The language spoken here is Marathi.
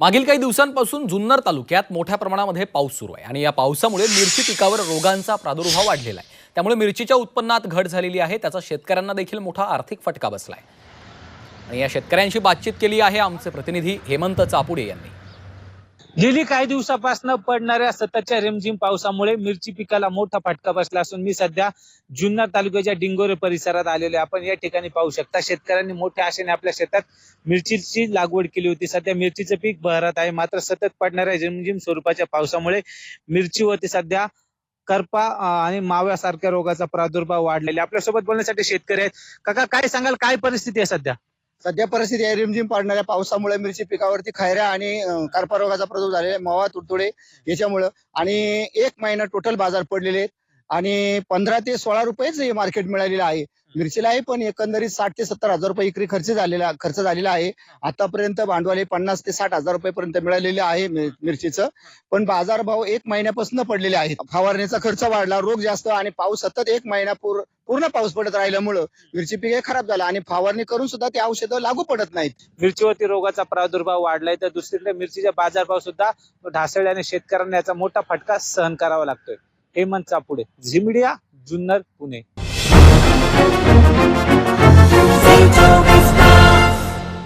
मागील काही दिवसांपासून जुन्नर तालुक्यात मोठ्या प्रमाणामध्ये पाऊस सुरू आहे आणि या पावसामुळे मिरची पिकावर रोगांचा प्रादुर्भाव वाढलेला आहे. त्यामुळे मिरचीच्या उत्पन्नात घट झालेली आहे. त्याचा शेतकऱ्यांना देखील मोठा आर्थिक फटका बसला आहे आणि या शेतकऱ्यांशी बातचीत केली आहे आमचे प्रतिनिधी हेमंत चापुडे यांनी. गेली काही दिवसापासून पडणाऱ्या सततच्या रिमझिम पावसामुळे मिरची पिकाला मोठा फटका बसला असून मी सध्या जुन्नर तालुक्याच्या डिंगोरे परिसरात आलेलो आपण या ठिकाणी पाहू शकता शेतकऱ्यांनी मोठ्या आशेने आपल्या शेतात मिरचीची लागवड केली होती. सध्या मिरचीचं पीक बहरत आहे. मात्र सतत पडणाऱ्या रिमझिम स्वरूपाच्या पावसामुळे मिरचीवरती सध्या करपा आणि माव्यासारख्या रोगाचा प्रादुर्भाव वाढलेला आहे. आपल्यासोबत बोलण्यासाठी शेतकरी आहेत. काका काय सांगाल? काय परिस्थिती आहे सध्या? सध्या परिस्थिती आहे. रिमझिम पाडणाऱ्या पावसामुळे मिरची पिकावरती खैऱ्या आणि अं, करपा रोगाचा प्रादुर्भाव झालेला आहे. मावा तुडतुडे याच्यामुळं. आणि एक महिना टोटल बाजार पडलेले आहेत. आणि पंधरा ते सोळा रुपयेच हे मार्केट मिळालेलं आहे. मिरचीला आहे पण एकंदरीत साठ ते सत्तर हजार रुपये इकडे खर्च झालेला खर्च झालेला आहे. आतापर्यंत भांडवल हे पन्नास ते साठ हजार रुपयेपर्यंत मिळालेले आहे मिर- मिरचीचं. पण बाजारभाव एक महिन्यापासून पडलेले आहेत. फवारणीचा खर्च वाढला रोग जास्त आणि पाऊस सतत एक महिना पूर- पूर्ण पाऊस पडत राहिल्यामुळं मिरची पीक खराब झालं आणि फवारणी करून सुद्धा ते औषधं लागू पडत नाहीत. मिरचीवरती रोगाचा प्रादुर्भाव वाढलाय तर दुसरीकडे मिरचीचा बाजारभाव सुद्धा ढासळल्याने शेतकऱ्यांना याचा मोठा फटका सहन करावा लागतोय. हेमंत चापुडे झिमडिया जुन्नर पुणे.